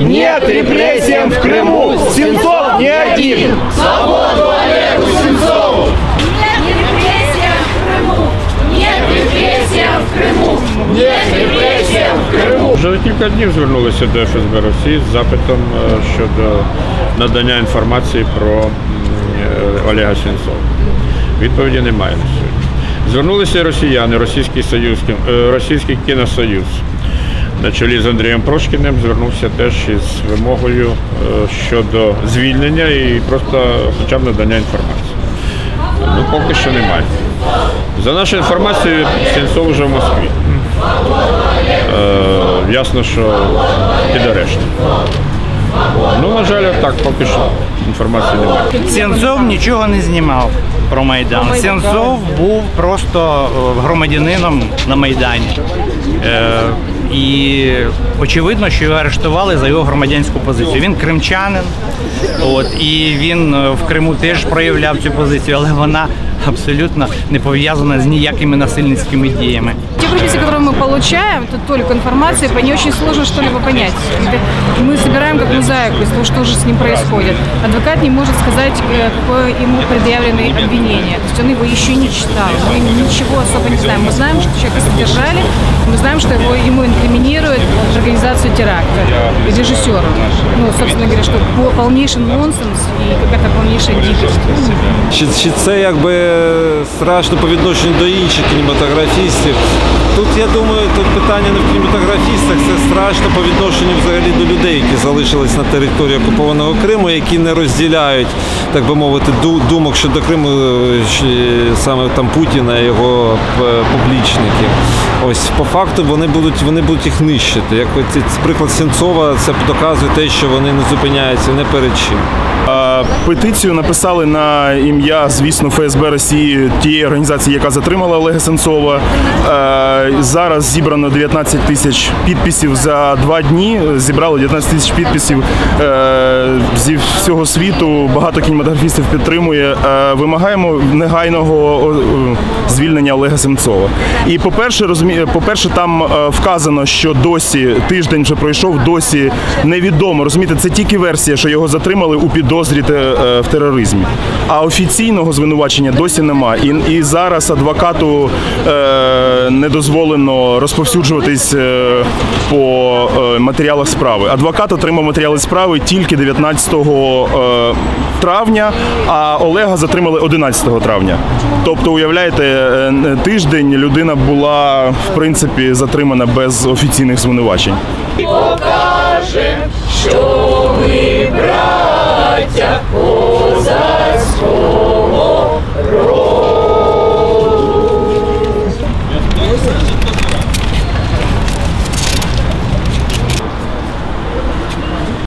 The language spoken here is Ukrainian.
Нет репрессиям в Крыму! Сенцов не один! Нет репрессиям в Крыму! Нет репрессиям в Крыму! Нет репрессиям в Крыму! Вже кілька днів звернулися до ФСБ Росії з запитом е, щодо надання інформації про м, е, Олега Сенцова. Відповіді немає на сьогодні. Звернулися і росіяни, Російський Союз, е, Російський кіносоюз на чолі з Андрієм Прошкіним звернувся теж із вимогою е, щодо звільнення і просто хоча б надання інформації. Ну, поки що немає. За нашою інформацією, Сенцов вже в Москві. Е, ясно, що під арештом. Ну, на жаль, так, поки що інформації немає. Сенцов нічого не знімав про Майдан. Сенцов був просто е, громадянином на Майдані. Е, і очевидно, що його арештували за його громадянську позицію. Він кримчанин, от, і він е, в Криму теж проявляв цю позицію, але вона абсолютно не пов'язана з ніякими насильницькими діями. Те прописи, которые мы получаем, тут только информация, по ней очень сложно что-либо понять. Это Мы собираем как мозаику из того, что же с ним происходит. Адвокат не может сказать, какое ему предъявлено обвинение. То есть он его еще не читал. Мы ничего особо не знаем. Мы знаем, что человека задержали, мы знаем, что его, ему инкриминируют организацию теракта режиссера. Ну, собственно говоря, что по- полнейший нонсенс и какая-то полнейшая дикость. Чи, чи це якби страшно по відношенню до інших кінематографістів? Тут я думаю, тут питання не в кінематографістах, це страшно по відношенню взагалі до людей, які залишились на території окупованого Криму, які не розділяють, так би мовити, думок щодо Криму е, саме там Путіна і його е, поплічників. Ось по факту вони будуть вони будуть їх нищити. Як приклад Сенцова, це доказує те, що вони не зупиняються не перед чим. Петицію написали на ім'я, звісно, ФСБ Росії тієї організації, яка затримала Олега Сенцова. Е, Зараз зібрано 19 тисяч підписів за два дні. Зібрали 19 тисяч підписів е, зі всього світу. Багато кінематографістів підтримує. Е, Вимагаємо негайного звільнення Олега Сенцова. І по-перше, розумі... по-перше, там е, вказано, що досі тиждень вже пройшов, досі невідомо. Розумієте, це тільки версія, що його затримали у підозрі в тероризмі. А офіційного звинувачення досі немає. І, і зараз адвокату е, не дозволено розповсюджуватись е, по е, матеріалах справи. Адвокат отримав матеріали справи тільки 19 е, травня, а Олега затримали 11 травня. Тобто, уявляєте, е, тиждень людина була в принципі затримана без офіційних звинувачень. Покажем, що ми брали.